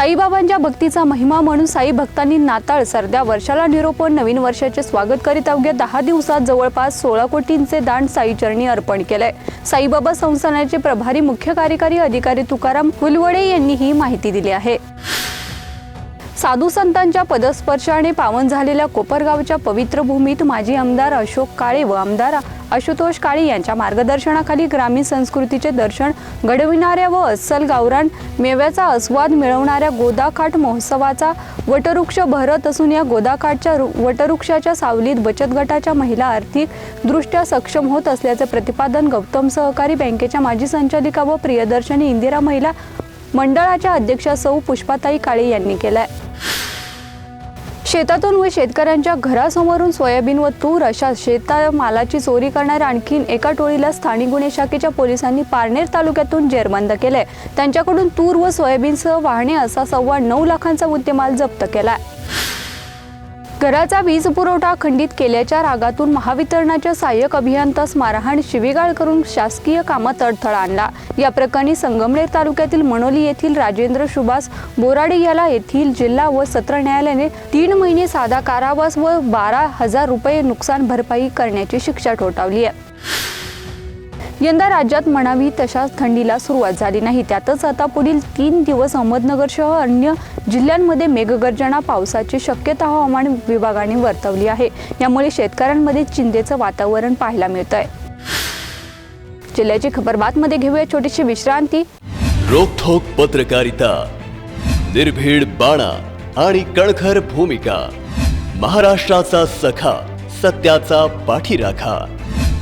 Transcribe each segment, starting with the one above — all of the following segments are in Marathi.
साईबाबांच्या भक्तीचा महिमा म्हणून साई भक्तांनी नाताळ सरद्या वर्षाला निरोपण नवीन वर्षाचे स्वागत करीत अवघ्या दहा दिवसात जवळपास सोळा कोटींचे दान साईचरणी अर्पण केलंय. साईबाबा संस्थानाचे प्रभारी मुख्य कार्यकारी अधिकारी तुकाराम फुलवडे यांनी ही माहिती दिली आहे. साधू संतांच्या पदस्पर्शाने पावन झालेल्या कोपरगावच्या पवित्र भूमीत माजी आमदार अशोक काळे व आमदार आशुतोष काळे यांच्या मार्गदर्शनाखाली ग्रामीण संस्कृतीचे दर्शन घडविणाऱ्या व अस्सल गावरान मेव्याचा आस्वाद मिळवणाऱ्या गोदाकाठ महोत्सवाचा वटवृक्ष भरत असून या गोदाकाठच्या रु- वटवृक्षाच्या सावलीत बचत गटाच्या महिला आर्थिक दृष्ट्या सक्षम होत असल्याचे प्रतिपादन गौतम सहकारी बँकेच्या माजी संचालिका व प्रियदर्शनी इंदिरा महिला मंडळाच्या अध्यक्षा सौ पुष्पाताई काळे यांनी केलाय. शेतातून व शेतकऱ्यांच्या घरासमोरून सोयाबीन व तूर अशा शेता मालाची चोरी करणाऱ्या आणखीन एका टोळीला स्थानिक गुन्हे शाखेच्या पोलिसांनी पारनेर तालुक्यातून जेरबंद केलंय. त्यांच्याकडून तूर व सोयाबीनसह वाहणे असा सव्वा नऊ लाखांचा मुद्देमाल जप्त केलाय. घराचा वीज पुरवठा खंडित केल्याच्या रागातून महावितरणाच्या सहाय्यक अभियंतास मारहाण शिवीगाळ करून शासकीय कामात अडथळा आणला. या प्रकरणी संगमनेर तालुक्यातील मनोली येथील राजेंद्र सुभाष बोराडे याला येथील जिल्हा व सत्र न्यायालयाने तीन महिने साधा कारावास व बारा हजार रुपये नुकसान भरपाई करण्याची शिक्षा ठोठावली आहे. यंदा राज्यात म्हणावी तशाच थंडीला सुरुवात झाली नाही. त्यातच आता पुढील तीन दिवस अहमदनगरसह अन्य जिल्ह्यांमध्ये मेघगर्जना पावसाची शक्यता हवामान विभागाने वर्तवली आहे. यामुळे शेतकऱ्यांमध्ये चिंतेचं वातावरण पाहायला मिळत आहे जिल्ह्याची खबर बातमध्ये घेऊया छोटीशी विश्रांती. रोखोक पत्रकारिता निर्भीड बाणा आणि कणखर भूमिका महाराष्ट्राचा सखा सत्याचा पाठीराखा.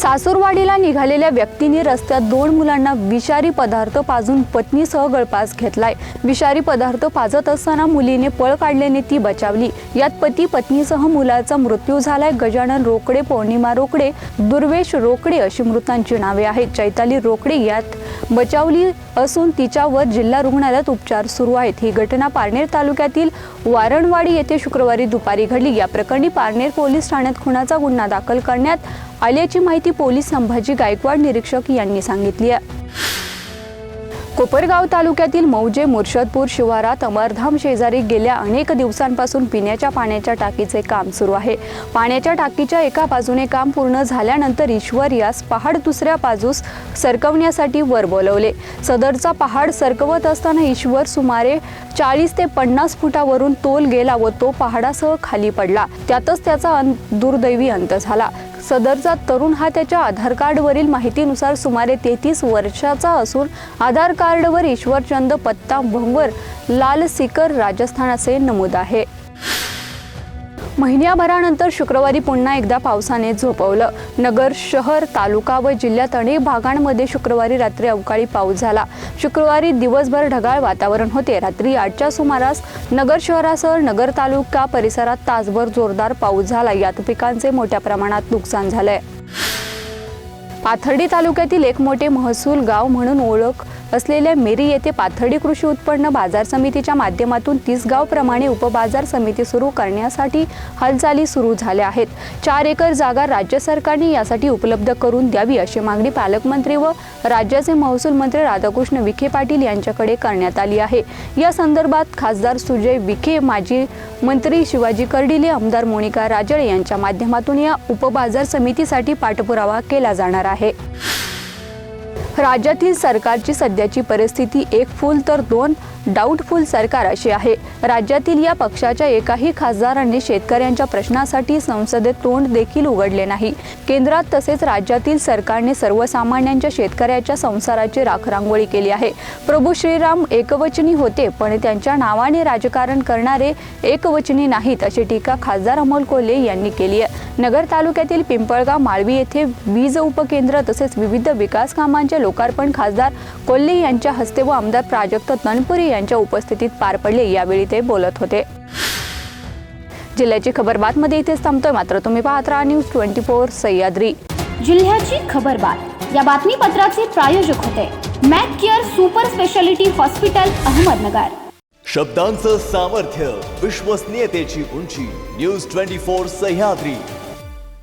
सासूरवाडीला निघालेल्या व्यक्तीने रस्त्यात दोन मुलांना विषारी पदार्थ पाजून पत्नीसह गळपास घेतलाय. विषारी पदार्थ पाजत असताना मुलीने पळ काढल्याने ती बचावली. यात पती पत्नीसह मुलाचा मृत्यू झालाय. गजानन रोकडे पौर्णिमा रोकडे दुर्वेश रोकडे अशी मृतांची नावे आहेत. चैताली रोकडे यात बचावली असून तिच्यावर जिल्हा रुग्णालयात उपचार सुरू आहेत. ही घटना पारनेर तालुक्यातील वारणवाडी येथे शुक्रवारी दुपारी घडली. या प्रकरणी पारनेर पोलीस ठाण्यात खुनाचा गुन्हा दाखल करण्यात आल्याची माहिती पोलीस संभाजी गायकवाड निरीक्षक यांनी सांगितली आहे. कोपरगाव तालुक्यातील मौजे मुर्शदपूर शिवारात अमरधाम शेजारी गेल्या अनेक दिवसांपासून पिण्याच्या पाण्याच्या टाकीचे काम सुरू आहे. पाण्याच्या टाकीच्या एका बाजूने काम पूर्ण झाल्यानंतर ईश्वर यास पहाड दुसऱ्या बाजूस सरकवण्यासाठी वर बोलवले. सदरचा पहाड सरकवत असताना ईश्वर सुमारे चाळीस ते पन्नास फुटावरून तोल गेला व तो पहाडासह खाली पडला. त्यातच त्याचा अं- दुर्दैवी अंत झाला. सदरचा तरुण हा त्याच्या आधार कार्डवरील माहितीनुसार सुमारे तेहतीस वर्षाचा असून आधार कार्डवर ईश्वरचंद पत्ता भंवर लाल सिकर राजस्थान असे नमूद आहे. महिन्याभरानंतर शुक्रवारी पुन्हा एकदा पावसाने झोपवलं. नगर शहर तालुका व जिल्ह्यात अनेक भागांमध्ये शुक्रवारी रात्री अवकाळी पाऊस झाला. शुक्रवारी दिवसभर ढगाळ वातावरण होते. रात्री आठच्या सुमारास नगर शहरासह नगर तालुका परिसरात तासभर जोरदार पाऊस झाला. यात पिकांचे मोठ्या प्रमाणात नुकसान झालंय. पाथर्डी तालुक्यातील एक मोठे महसूल गाव म्हणून ओळख असलेल्या मेरी येथे पाथर्डी कृषी उत्पन्न बाजार समितीच्या माध्यमातून तीस गावप्रमाणे उपबाजार समिती सुरू करण्यासाठी हालचाली सुरू झाल्या आहेत. चार एकर जागा राज्य सरकारने यासाठी उपलब्ध करून द्यावी अशी मागणी पालकमंत्री व राज्याचे महसूल मंत्री राधाकृष्ण विखे पाटील यांच्याकडे करण्यात आली आहे. या संदर्भात खासदार सुजय विखे माजी मंत्री शिवाजी कर्डिले आमदार मोनिका राजळे यांच्या माध्यमातून या उपबाजार समितीसाठी पाठपुरावा केला जाणार आहे. राज्यातील सरकारची सध्याची परिस्थिती एक फूल तर दोन डाऊटफुल सरकार अशी आहे. राज्यातील या पक्षाच्या एकाही खासदारांनी शेतकऱ्यांच्या प्रश्नासाठी संसदेत तोंड देखील उघडले नाही. केंद्रात तसेच राज्यातील सरकारने सर्वसामान्यांच्या शेतकऱ्याच्या संसाराची राखरांगोळी केली आहे. प्रभू श्रीराम एकवचनी होते पण त्यांच्या नावाने राजकारण करणारे एकवचनी नाहीत अशी टीका खासदार अमोल कोल्हे यांनी केली आहे. नगर तालुक्यातील पिंपळगाव माळवी येथे वीज उपकेंद्र तसेच विविध विकास कामांचे लोकार्पण खासदार कोल्हे यांच्या हस्ते व आमदार प्राजक्त तनपुरी यांच्या उपस्थितीत पार पडले यावेळी ते बोलत होते. जिल्ह्याची खबर बातमध्ये इथेच थांबतोय. मात्र तुम्ही पाहत राहा न्यूज ट्वेंटी फोर सह्याद्री. जिल्ह्याची खबर बात. या बातमीपत्राचे प्रायोजक होते. Mac Care super speciality hospital Ahmednagar. शब्दांचं सामर्थ्य विश्वसनीयतेची उंची न्यूज ट्वेंटी फोर सह्याद्री.